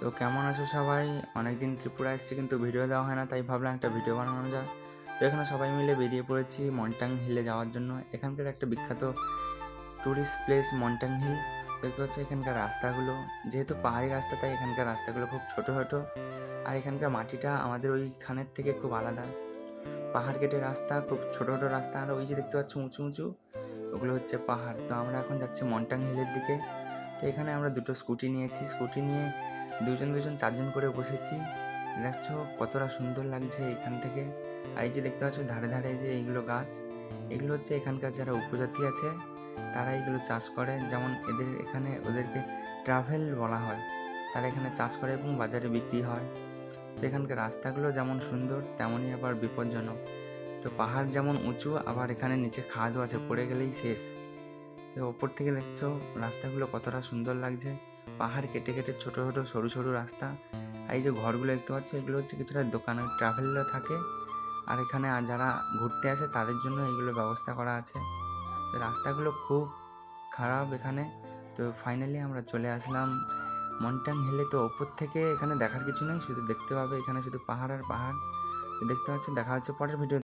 তো কেমন আছো সবাই? অনেকদিন ত্রিপুরা এসেছি কিন্তু ভিডিও দেওয়া হয় না, তাই ভাবলাম একটা ভিডিও বানানো যাক। তো এখানে সবাই মিলে বেরিয়ে পড়েছি মন্টাং হিলে যাওয়ার জন্য। এখানকার একটা বিখ্যাত ট্যুরিস্ট প্লেস মন্টাং হিল। দেখতে পাচ্ছ এখানকার রাস্তাগুলো। যেহেতু পাহাড়ি রাস্তা, তাই এখানকার রাস্তাগুলো খুব ছোটো ছোটো আর এখানকার মাটিটা আমাদের ওইখানের থেকে খুব আলাদা। পাহাড় কেটে রাস্তা, খুব ছোটো ছোটো রাস্তা। আর ওই যে দেখতে পাচ্ছ উঁচু উঁচু, ওগুলো হচ্ছে পাহাড়। তো আমরা এখন যাচ্ছি মন্টাং হিলের দিকে। তো এখানে আমরা দুটো স্কুটি নিয়েছি। স্কুটি নিয়ে দুজন দুজন চারজন করে বসেছি। দেখছ কতটা সুন্দর লাগছে এখান থেকে। আর এই যে দেখতে পাচ্ছ ধারে ধারে যে এইগুলো গাছ, এগুলো হচ্ছে এখানকার যারা উপজাতি আছে, তারা এগুলো চাষ করে। যেমন এদের এখানে ওদেরকে ট্রাভেল বলা হয়। তারা এখানে চাষ করে এবং বাজারে বিক্রি হয়। তো এখানকার রাস্তাগুলো যেমন সুন্দর, তেমনই আবার বিপজ্জনক। তো পাহাড় যেমন উঁচু, আবার এখানে নিচে খাদও আছে, পড়ে গেলেই শেষ। তো ওপর থেকে দেখছ রাস্তাগুলো কতটা সুন্দর লাগছে। পাহাড় কেটে কেটে ছোটো ছোটো, সরু সরু রাস্তা। আর এই যে ঘরগুলো দেখতে পাচ্ছ, এগুলো হচ্ছে কিছুটা দোকানে ট্রাভেলও থাকে। আর এখানে যারা ঘুরতে আসে তাদের জন্য এগুলো ব্যবস্থা করা আছে। রাস্তাগুলো খুব খারাপ এখানে। তো ফাইনালি আমরা চলে আসলাম মন্টাং হেলে তো ওপর থেকে এখানে দেখার কিছু নেই, শুধু দেখতে পাবে এখানে শুধু পাহাড় আর পাহাড়। দেখতে পাচ্ছ, দেখা হচ্ছে পরের ভিডিও